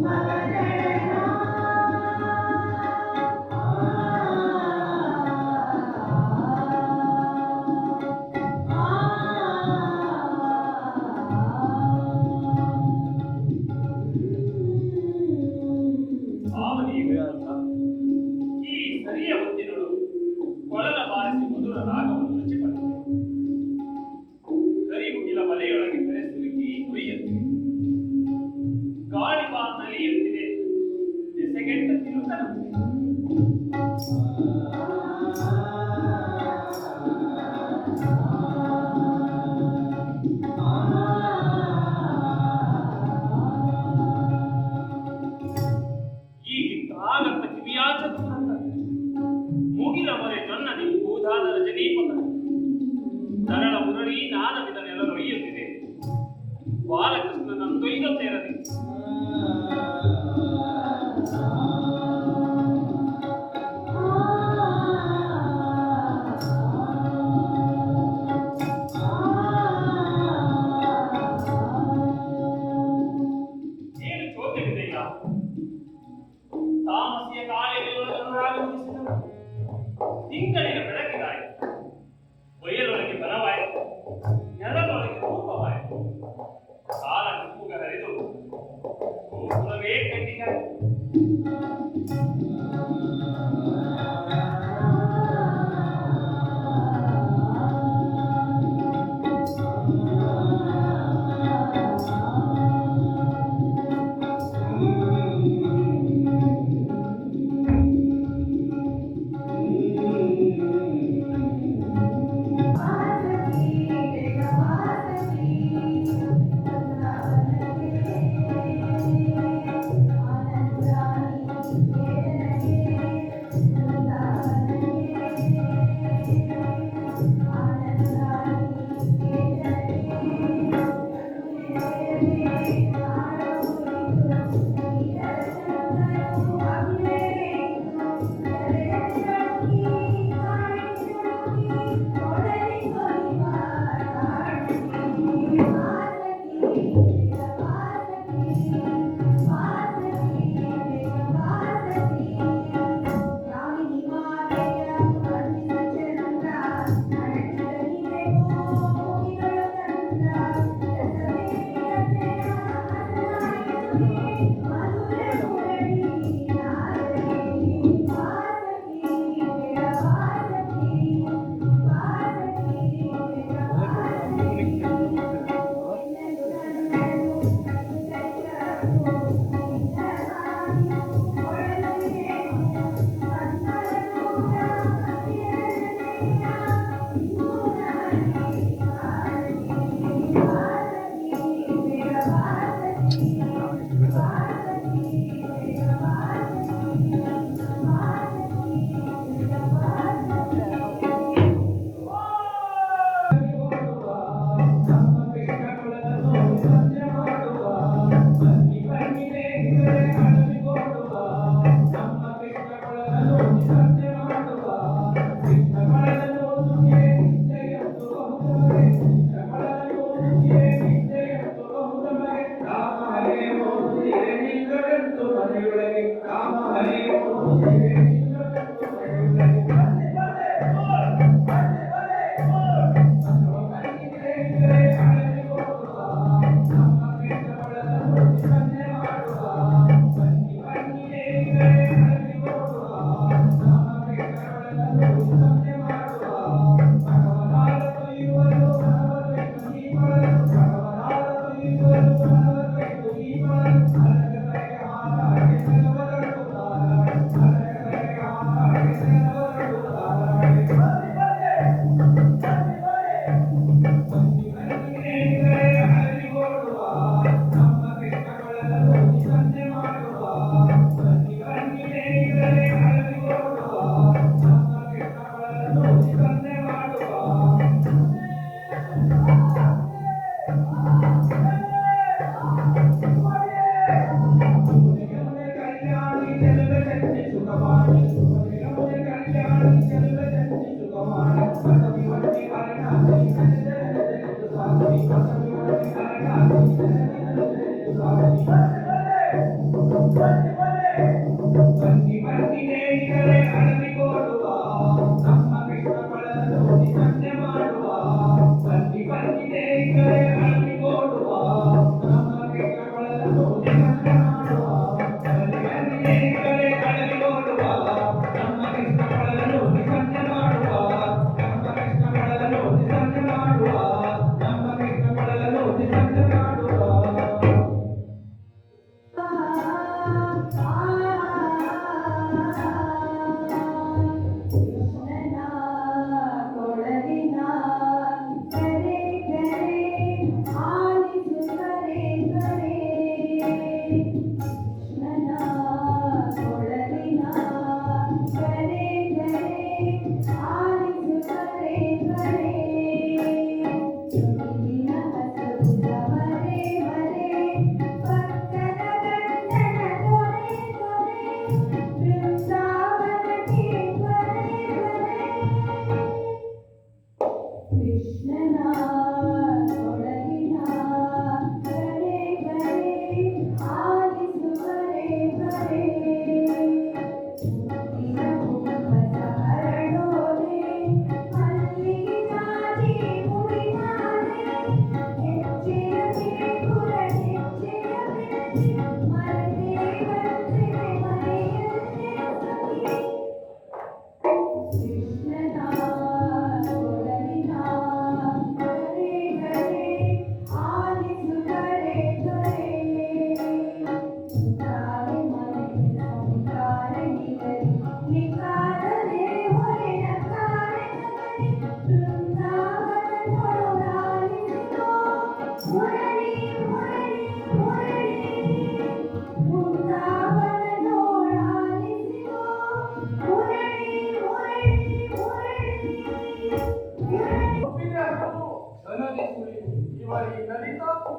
Amen.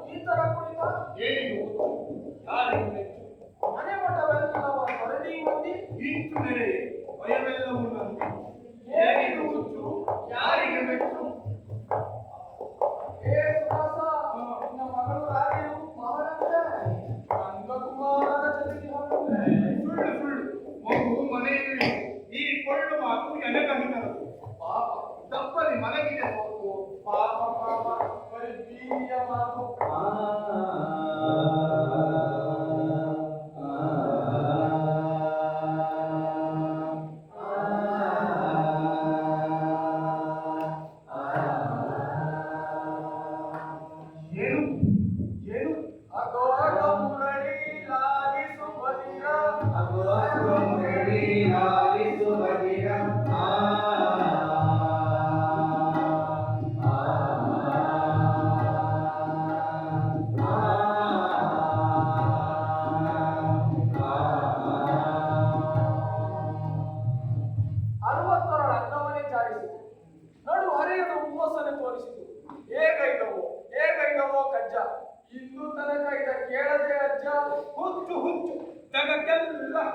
ಈ ತರ ಕುಳಿತ ಏನಿದು? ಯಾರಿಗೆ ಬೇಕು ಮನೆ ಮಠವೆಲ್ಲವ ತೊರೆದಿ ಮಂದಿ ಈಚು ನೆರೆ ಭಯವೆಲ್ಲವೂ ನಂದು ಯಾರಿಗೆ ಮೆಚ್ಚು? 咿呀嘛嘛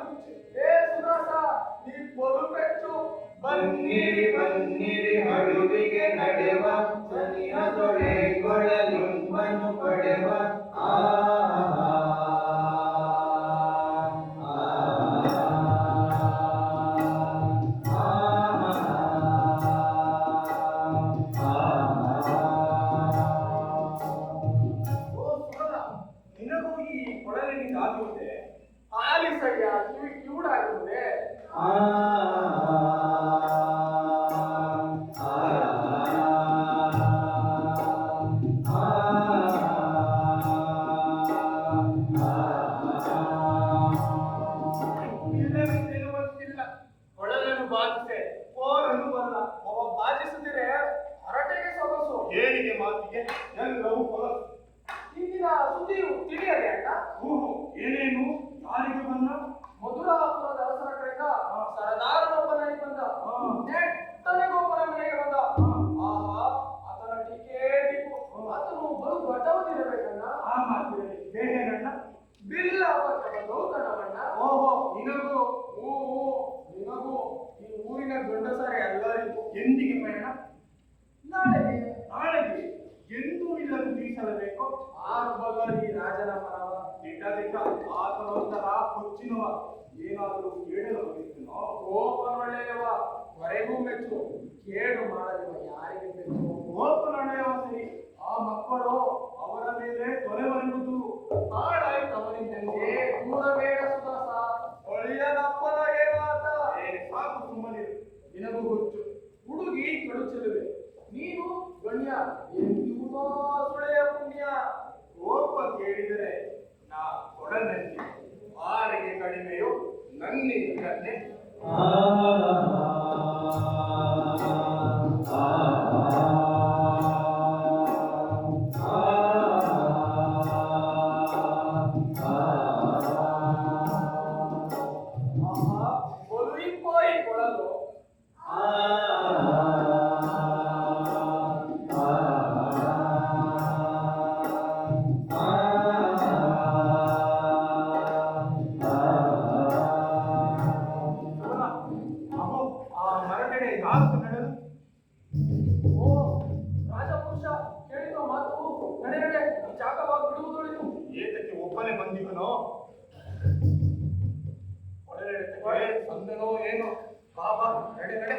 mountain. ಯಾರಿಗೆ ಬಂದ ಮಧುರಾಪುರದ ಅರಸರ ಕಡೆಯಿಂದ ಸರದಾರನೊಬ್ಬನಾಗಿ ಬಂದ. ನೆಟ್ಟನೆ ನೆಟ್ಟನೆಗೊಬ್ಬನ ಮನೆಗೆ ಬಂದ ಆಹಾ ಆತನ ಟೀಕೆ ಟೀಕು ಆತನು ಬಲು ದೊಡ್ಡವನಿರಬೇಕಣ್ಣ. ಆ ಮಾತಿನಲ್ಲಿ ಅಣ್ಣ ಬಿಲ್ಲ ಬಂದು ಕಣವಣ್ಣ ಓಹೋ ನಿನಗೂ ಓ ನಿನಗೂ ಈ ಊರಿನ ಗಂಡಸರ ಎಲ್ಲರಿಗೂ ಎಂದಿಗೆ ಪಯಣ? ನಾಳೆಗೆ. ನಾಳೆಗೆ ಎಂದೂ ಇಲ್ಲದು ತಿಳಿಸಲೇಬೇಕು ಆರು ಈ ರಾಜನ ಮನವ ದಿಟ್ಟ ಆತನೊಂದರ ಹುಚ್ಚಿನವ. ಏನಾದರೂ ಕೇಳಲು ಕೋಪನೊಳ್ಳೆಯವ ಹೊರೆಗೂ ಮೆಚ್ಚು ಕೇಡು ಮಾಡಲಿವ ಯಾರಿಗೆ ಬೇಕು? ಗೋಪನಡೆಯವ ಸರಿ. ಆ ಮಕ್ಕಳು ಅವರ ಮೇಲೆ ತೊರೆಬರುವುದು ಹಾಡಾಯ್ತು ಅವನಿದ್ದಂಗೆ ದೂರ ಬೇಡ ಸುದಾಸ ಒಳ್ಳೆಯದಪ್ಪನ ಏನಾತ ಏ, ಸಾಕು ಸುಮ್ಮನೆ ನಿನಗೂ ಹುಚ್ಚು. ಹುಡುಗಿ ಕಡುಚಲುವೆ. ನೀನು ಗಣ್ಯ. ಎಂದಿಗೂ ಸುಳೆಯ ಪುಣ್ಯ. ಕೋಪ ಕೇಳಿದರೆ ನಾ ಕೊಡನಲ್ಲಿ ಆರಿಗೆ ಕಡಿಮೆಯು ನನ್ನಿಂದಲೇ. ಆಹಾ ಏನು ಏನೋ ಬಾಬಾ ನಡೆ ನಡೆ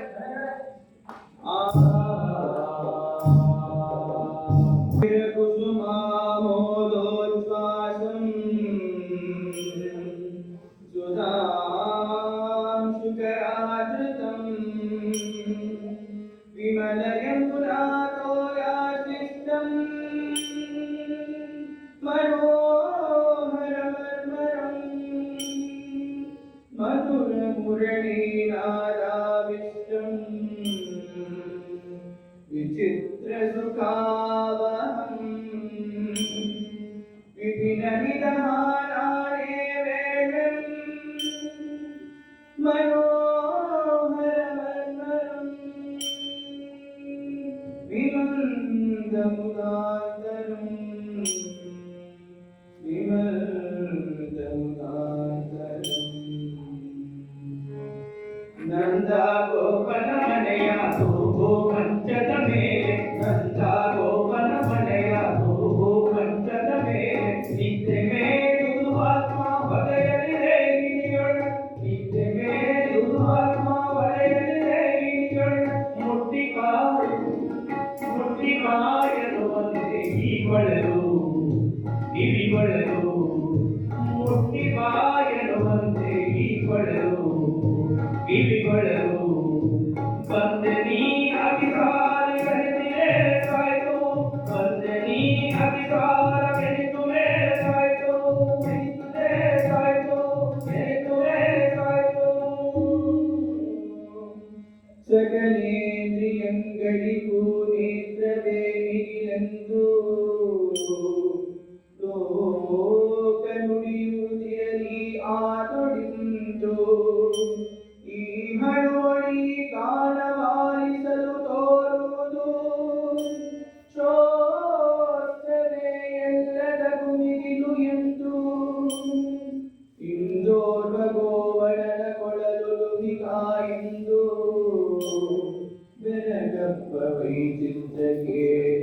second is ذكير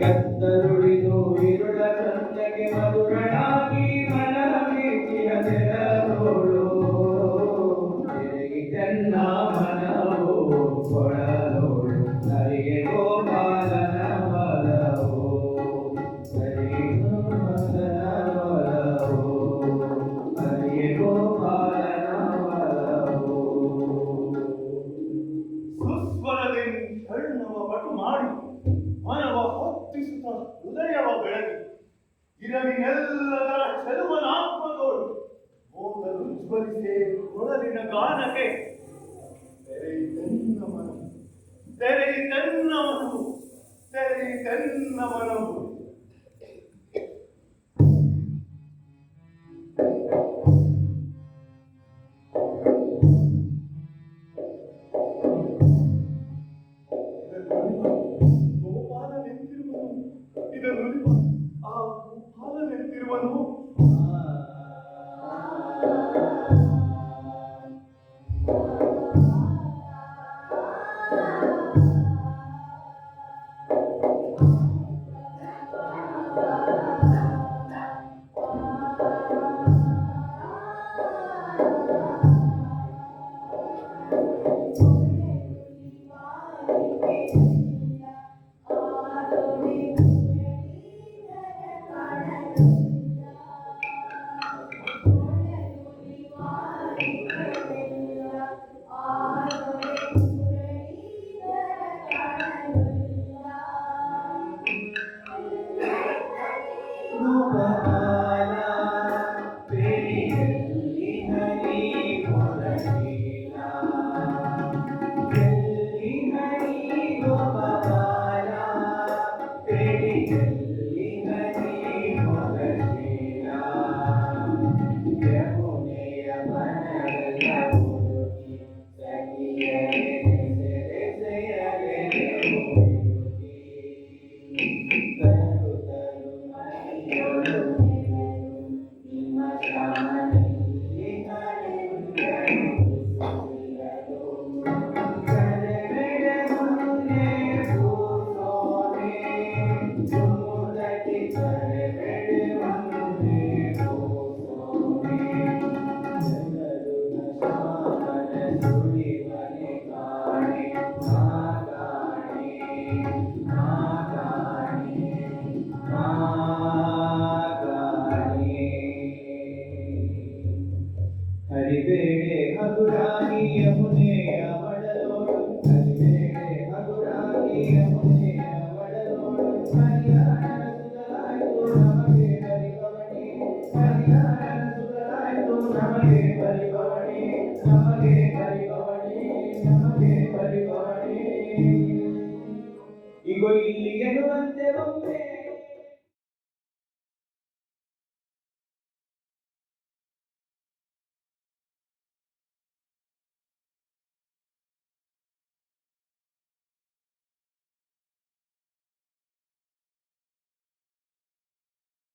ಕತ್ತರುಳಿದು ಇರುಳ ತಂದೆಗೆ ಮಧುರಳಾಗಿ ಉಬ್ಬರಿಸೆ ಕೊಳಲಿನ ಗಾನಕ್ಕೆ. ತೆರೆ ತನ್ನ ಮನವು ತೆರೆ ತನ್ನ ಮನವು ತೆರೆ ಮನವು